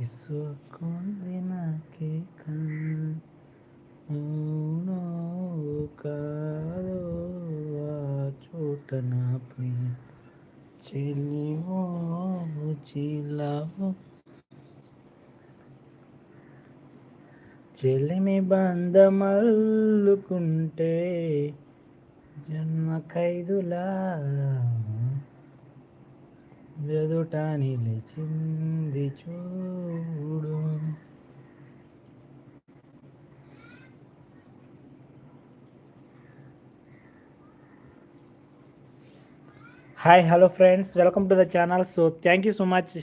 ఇసుకుంది నాకే అవునో కాదో ఆ చోట నా ప్రియ చెలివో చిలవో చెలిమి బంధమల్లుకుంటే జన్మ ఖైదులా ఎదుట నిలిచింది చూడు. Hi hello friends welcome to the channel so thank you so much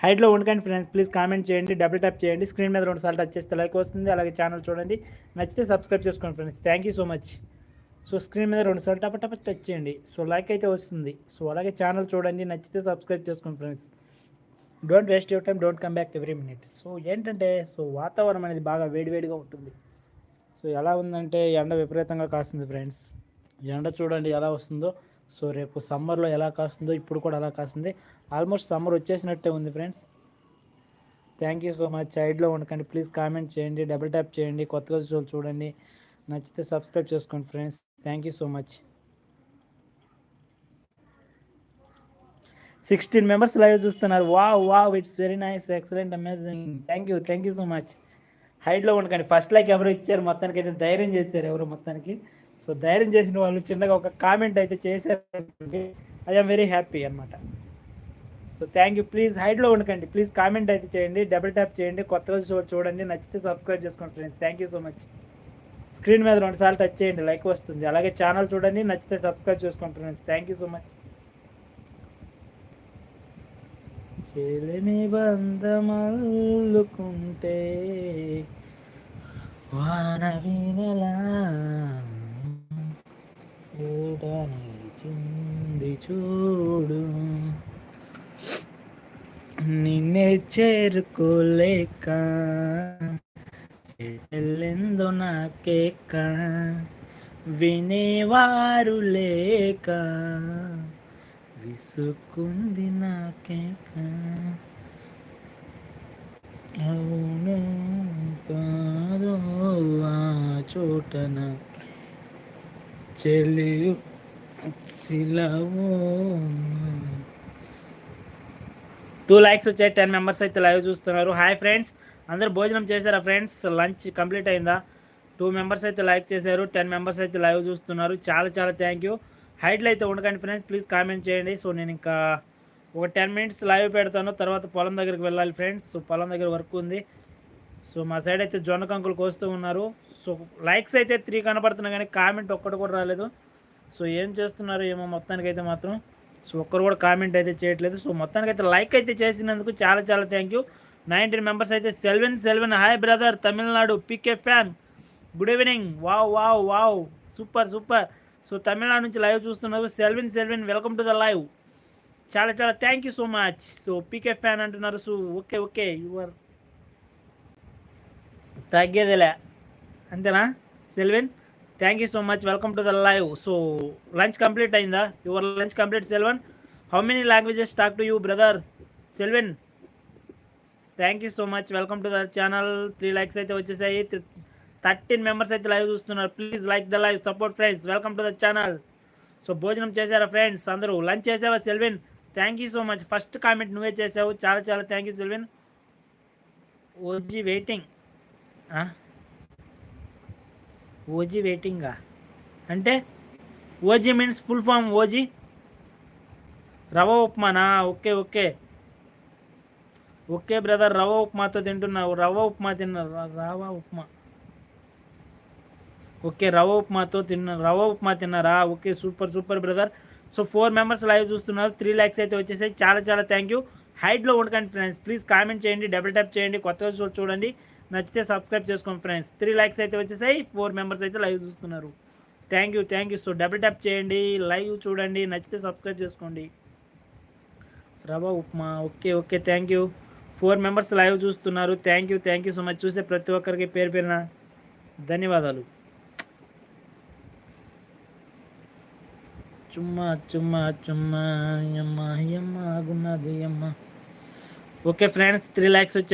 హైట్లో ఉండకండి ఫ్రెండ్స్ ప్లీజ్ కామెంట్ చేయండి డబుల్ ట్యాప్ చేయండి. స్క్రీన్ మీద రెండు సార్లు టచ్ చేస్తే లైక్ వస్తుంది. అలాగే ఛానల్ చూడండి. నచ్చితే సబ్స్క్రైబ్ చేసుకోండి friends thank you so much so screen మీద రెండు సార్లు టప టప టచ్ చేయండి. సో లైక్ అయితే వస్తుంది. సో అలాగే ఛానల్ చూడండి నచ్చితే సబ్స్క్రైబ్ చేసుకోండి friends. Don't waste your time don't come back every minute so ఏంటంటే సో వాతావరణం అనేది బాగా వేడివేడిగా ఉంటుంది. సో ఎలా ఉందంటే ఎండ విపరీతంగా కాస్తుంది ఫ్రెండ్స్. ఎండ చూడండి ఎలా వస్తుందో. సో రేపు సమ్మర్లో ఎలా కాస్తుందో ఇప్పుడు కూడా అలా కాస్తుంది. ఆల్మోస్ట్ సమ్మర్ వచ్చేసినట్టే ఉంది friends. Thank you so much సైడ్లో ఉండకండి. ప్లీజ్ కామెంట్ చేయండి డబుల్ ట్యాప్ చేయండి. కొత్తగా చూడండి. నచ్చితే సబ్స్క్రైబ్ చేసుకోండి friends. Thank you so much sixteen members live చూస్తున్నారు. వా wow it's very nice excellent amazing thank you thank you so much హైట్లో ఉండకండి. ఫస్ట్ లైక్ ఎవరు ఇచ్చారు? మొత్తానికి అయితే ధైర్యం చేశారు ఎవరు మొత్తానికి? సో ధైర్యం చేసిన వాళ్ళు చిన్నగా ఒక కామెంట్ అయితే చేశారు ఐఎమ్ వెరీ హ్యాపీ అనమాట సో థ్యాంక్ యూ ప్లీజ్ హైట్లో ఉండకండి. ప్లీజ్ కామెంట్ అయితే చేయండి. డబుల్ ట్యాప్ చేయండి. కొత్త రోజు చూడండి. నచ్చితే సబ్స్క్రైబ్ చేసుకోండి friends thank you so much screen మీద రెండుసార్లు టచ్ చేయండి లైక్ వస్తుంది. అలాగే ఛానల్ చూడండి నచ్చితే సబ్స్క్రైబ్ చేసుకుంటున్నాను. థ్యాంక్ యూ సో మచ్ చెలిమి బంధమల్లుకుంటే వాన వినలా నిలిచింది చూడు. నిన్నే చేరుకోలేక ఎల్లెందో నాకేక వినేవారు లేక విసుకుంది నాకేక. అవును కాదో ఆ చోటన చెలి సిలవు టూ లైక్స్ వచ్చాయి టెన్ మెంబర్స్ అయితే లైవ్ చూస్తున్నారు. హాయ్ ఫ్రెండ్స్ అందరు భోజనం చేశారా ఫ్రెండ్స్? లంచ్ కంప్లీట్ అయిందా? టూ మెంబర్స్ అయితే లైక్ చేశారు టెన్ మెంబర్స్ అయితే లైవ్ చూస్తున్నారు. చాలా చాలా థ్యాంక్ యూ. హైట్లో అయితే ఉండకండి ఫ్రెండ్స్ ప్లీజ్ కామెంట్ చేయండి. సో నేను ఇంకా ఒక టెన్ మినిట్స్ లైవ్ పెడతాను. తర్వాత పొలం దగ్గరికి వెళ్ళాలి ఫ్రెండ్స్. సో పొలం దగ్గర వర్క్ ఉంది. సో మా సైడ్ అయితే జొన్న కంకులు కోస్తూ ఉన్నారు. సో లైక్స్ అయితే త్రీ కనపడుతున్నాయి కానీ కామెంట్ ఒక్కటి కూడా రాలేదు. సో ఏం చేస్తున్నారు ఏమో మొత్తానికి అయితే మాత్రం. సో ఒక్కరు కూడా కామెంట్ అయితే చేయట్లేదు. సో మొత్తానికి అయితే లైక్ అయితే చేసినందుకు చాలా చాలా థ్యాంక్ యూ. నైన్టీన్ మెంబర్స్ అయితే Selvin Selvin. Hi brother Tamil Nadu PK fan good evening wow wow wow super super so Tamil Nadu నుంచి లైవ్ చూస్తున్నారు Selvin Selvin. Welcome to the live చాలా చాలా thank you so much so PK fan అంటున్నారు. So okay okay your తగ్గేదిలే. అంతేనా? Selvin thank you so much welcome to the live so lunch complete అయిందా? Your lunch complete Selvin. How many languages talk to you brother Selvin thank you so much welcome to the channel three likes అయితే వచ్చేసాయి. Thirteen members అయితే live చూస్తున్నారు. Please like the live support friends welcome to the channel so భోజనం చేశారా friends అందరూ lunch చేసావా Selvin? Thank you so much first comment నువ్వే చేసావు చాలా చాలా thank you Selvin. OG waiting OG వెయిటింగా అంటే OG means full form OG? Rava ఉప్మానా? Okay okay. Okay brother rava ఉప్మాతో తింటున్నావు రవ్వ ఉప్మా తిన్న రవ ఉప్మా? ఓకే రవ ఉప్మాతో తిన్న రవ్వ ఉప్మా తిన్నారా? Okay super super brother. So four members live చూస్తున్నారు. త్రీ ల్యాక్స్ అయితే వచ్చేసాయి. చాలా చాలా థ్యాంక్ యూ హైట్లో ఉండకండి ఫ్రెండ్స్ ప్లీజ్ కామెంట్ చేయండి డబుల్ ట్యాప్ చేయండి కొత్తగా చూడండి. నచ్చితే సబ్స్క్రైబ్ చేసుకోండి ఫ్రెండ్స్ త్రీ ల్యాక్స్ అయితే వచ్చేసాయి. ఫోర్ మెంబర్స్ అయితే లైవ్ చూస్తున్నారు. Thank you thank you so double tap చేయండి లైవ్ చూడండి నచ్చితే సబ్స్క్రైబ్ చేసుకోండి. Rava upma. Okay okay thank you four members live చూస్తున్నారు. Thank you thank you so much చూసే ప్రతి ఒక్కరికి పేరు పేరున ధన్యవాదాలు. చుమ్మా చుమ్మా చుమ్మా యమ్మ యమ్మ గున్నది యమ్మ. ఓకే ఫ్రెండ్స్ త్రీ ల్యాక్స్ వచ్చాయి.